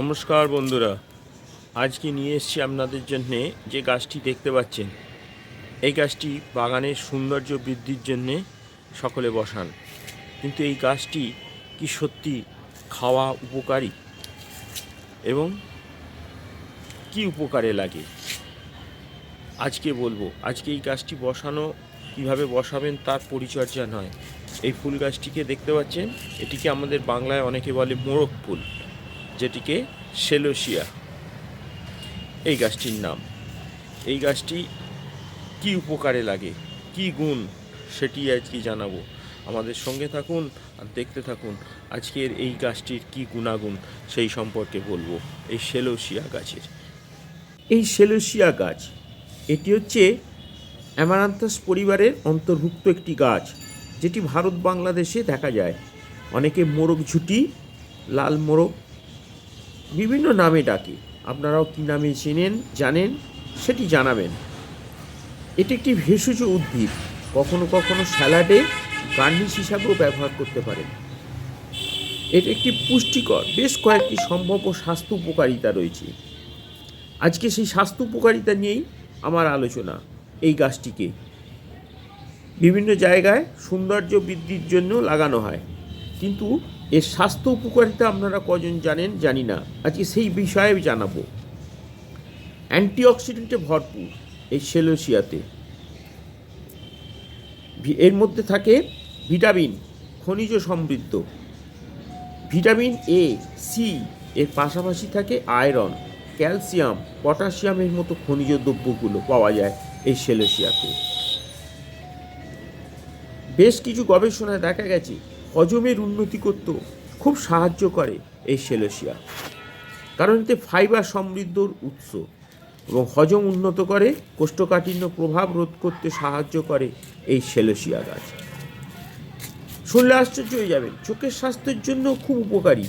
নমস্কার বন্ধুরা। আজকে নিয়ে এসেছি আপনাদের জন্যে যে গাছটি দেখতে পাচ্ছেন, এই গাছটি বাগানের সৌন্দর্য বৃদ্ধির জন্যে সকলে বসান। কিন্তু এই গাছটি কি সত্যি খাওয়া উপকারী এবং কি উপকারে লাগে? আজকে বলব, আজকে এই গাছটি বসানো, কীভাবে বসাবেন তার পরিচর্যা নয়। এই ফুল গাছটিকে দেখতে পাচ্ছেন, এটিকে আমাদের বাংলায় অনেকে বলে মোরগ ফুল। যেটিকে সেলোসিয়া এই গাছটির নাম। এই গাছটি কি উপকারে লাগে? কি গুণ? সেটি আজকে জানাব। আমাদের সঙ্গে থাকুন আর দেখতে থাকুন আজকের এই গাছটির কি গুণাগুণ সেই সম্পর্কে বলব। এই সেলোসিয়া গাছের। এই সেলোসিয়া গাছ, এটি হচ্ছে অ্যামারান্থাস পরিবারের অন্তর্ভুক্ত একটি গাছ, যেটি ভারত বাংলাদেশে দেখা যায়। অনেকে মোরগ ঝুটি, লাল মোরগ বিভিন্ন নামে ডাকে। আপনারাও কী নামে চেনেন, জানেন, সেটি জানাবেন। এটি একটি ভেষজ উদ্ভিদ। কখনো কখনো স্যালাডে গার্নিশ হিসাবেও ব্যবহার করতে পারেন। এটি একটি পুষ্টিকর, বেশ কয়েকটি সম্ভাব্য স্বাস্থ্য উপকারিতা রয়েছে। আজকে সেই স্বাস্থ্য উপকারিতা নিয়েই আমার আলোচনা এই গাছটিকে। বিভিন্ন জায়গায় সৌন্দর্য বৃদ্ধির জন্য লাগানো হয়। কিন্তু এর স্বাস্থ্য উপকারিতা আপনারা কজন জানেন? জানি না। আজকে সেই বিষয়ে জানাব। অ্যান্টিঅক্সিডেন্টে ভরপুর এই সেলোসিয়াতে। এর মধ্যে থাকে ভিটামিন, খনিজ সমৃদ্ধ। ভিটামিন এ, সি, এর পাশাপাশি থাকে আয়রন, ক্যালসিয়াম, পটাশিয়ামের মতো খনিজ দ্রব্যগুলো পাওয়া যায় এই সেলোসিয়াতে। বেশ কিছু গবেষণায় দেখা গেছে হজমের উন্নতি করতেও খুব সাহায্য করে এই সেলোসিয়া। কারণ এতে ফাইবার সমৃদ্ধর উৎস এবং হজম উন্নত করে, কোষ্ঠকাঠিন্য প্রভাব রোধ করতে সাহায্য করে এই সেলোসিয়া গাছ। শুনলে আশ্চর্য হয়ে যাবেন, চোখের স্বাস্থ্যের জন্য খুব উপকারী।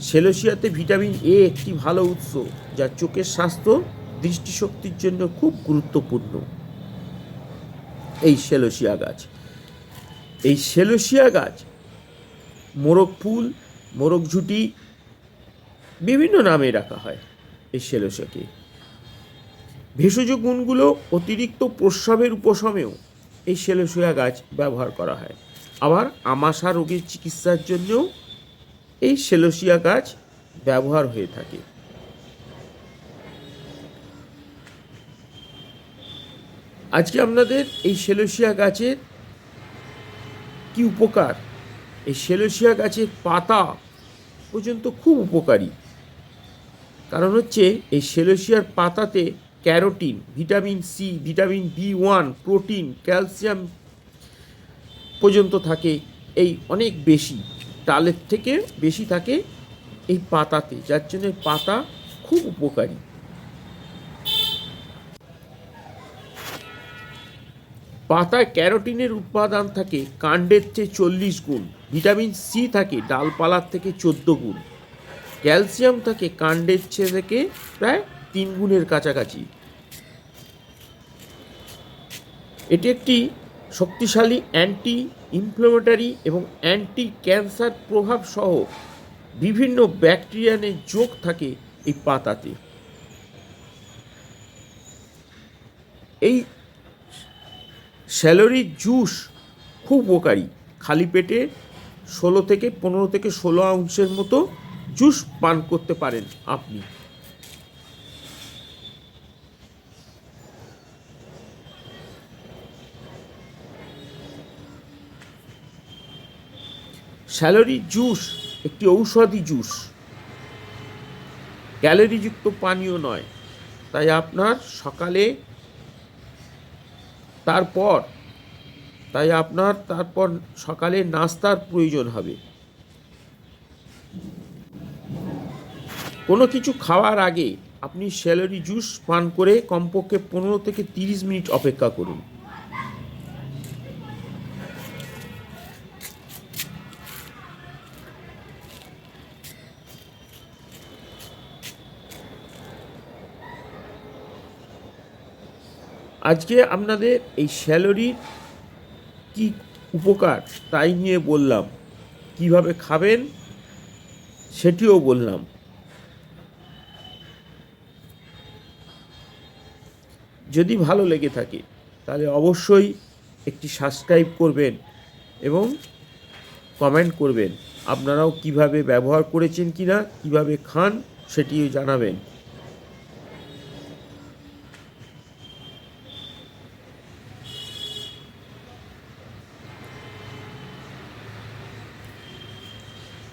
সেলোসিয়াতে ভিটামিন এ একটি ভালো উৎস যা চোখের স্বাস্থ্য, দৃষ্টিশক্তির জন্য খুব গুরুত্বপূর্ণ। এই সেলোসিয়া গাছ। এই সেলোসিয়া গাছ মোরগ ফুল মোরগ ঝুটি, বিভিন্ন নামে রাখা হয় এই সেলোসিয়াকে ভেষজ গুণগুলো অতিরিক্ত প্রস্রাবের উপশমেও এই সেলোসিয়া গাছ ব্যবহার করা হয়। আবার আমাশা রোগের চিকিৎসার জন্যও এই সেলোসিয়া গাছ ব্যবহার হয়ে থাকে। আজকে আপনাদের এই সেলোসিয়া গাছের কি উপকার এই সেলোসিয়া গাছের পাতা পর্যন্ত খুব উপকারী। কারণ হচ্ছে এই সেলোসিয়ার পাতাতে carotene, vitamin C, vitamin B one, protein, calcium পর্যন্ত থাকে এই অনেক বেশি, ডালের থেকে বেশি থাকে এই পাতাতে, যার জন্য পাতা খুব উপকারী। পাতায় ক্যারোটিনের উৎপাদন থাকে কাণ্ডের চেয়ে চল্লিশ গুণ, ভিটামিন সি থাকে ডালপালার থেকে চোদ্দ গুণ, ক্যালসিয়াম থাকে কাণ্ডের চেয়ে থেকে প্রায় তিন গুণের কাছাকাছি। এটি একটি শক্তিশালী অ্যান্টি ইনফ্লামেটারি এবং অ্যান্টি ক্যান্সার প্রভাব সহ বিভিন্ন ব্যাকটেরিয়ানের যোগ থাকে এই পাতাতে। এই স্যালোরির জুস খুব উপকারী। খালি পেটে ষোলো থেকে পনেরো থেকে ষোলো আউন্সের মতো জুস পান করতে পারেন আপনি। স্যালোরি জুস একটি ঔষধি জুস। ক্যালোরিযুক্ত পানীয় নয়, তাই আপনার সকালে তারপর, তাই আপনার তারপর সকালে নাস্তার প্রয়োজন হবে। কোনো কিছু খাওয়ার আগে আপনি স্যালারি জুস পান করে কমপক্ষে পনেরো থেকে তিরিশ মিনিট অপেক্ষা করুন। আজকে আপনাদের এই স্যালারির কি উপকার তাই নিয়ে বললাম। কীভাবে খাবেন সেটিও বললাম। যদি ভালো লেগে থাকে, তাহলে অবশ্যই একটি সাবস্ক্রাইব করবেন এবং কমেন্ট করবেন। আপনারাও কীভাবে ব্যবহার করেছেন কি না কীভাবে খান, সেটিও জানাবেন।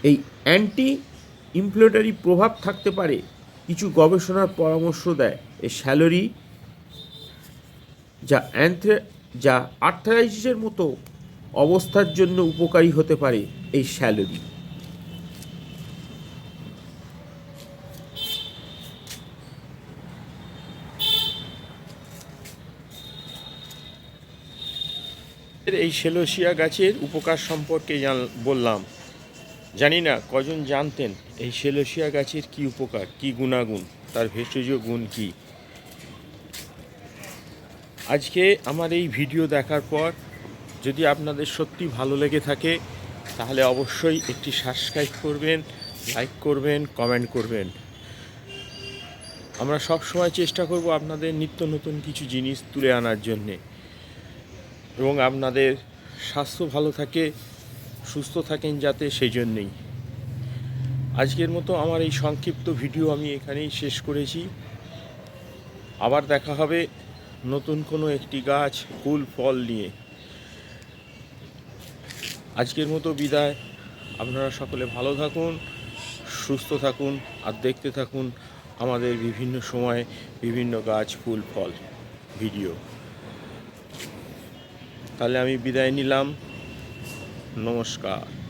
এই অ্যান্টি ইনফ্লেটরি প্রভাব থাকতে পারে, কিছু গবেষণার পরামর্শ দেয়। এই স্যালারি যা অ্যান্থ্রে যা আর্থারাইটিসের মতো অবস্থার জন্য উপকারী হতে পারে এই স্যালারি এই সেলোসিয়া গাছের উপকার সম্পর্কে বললাম। জানি না, কজন জানতেন এই সেলসিয়া গাছের কি উপকার, কি গুণাগুণ, তার ভেষজ গুণ কি। আজকে আমার এই ভিডিও দেখার পর যদি আপনাদের সত্যি ভালো লেগে থাকে, তাহলে অবশ্যই একটি সাবস্ক্রাইব করবেন লাইক করবেন কমেন্ট করবেন। আমরা সব সময় চেষ্টা করব আপনাদের নিত্য নতুন কিছু জিনিস তুলে আনার জন্যে। এবং আপনাদের স্বাস্থ্য ভালো থাকে সুস্থ থাকেন যাতে সেই জন্যেই আজকের মতো আমার এই সংক্ষিপ্ত ভিডিও আমি এখানেই শেষ করেছি। আবার দেখা হবে নতুন কোনো একটি গাছ ফুল ফল নিয়ে। আজকের মতো বিদায়। আপনারা সকলে ভালো থাকুন, সুস্থ থাকুন, আর দেখতে থাকুন আমাদের বিভিন্ন সময় বিভিন্ন গাছ, ফুল, ফল ভিডিও। তাহলে আমি বিদায় নিলাম। নমস্কার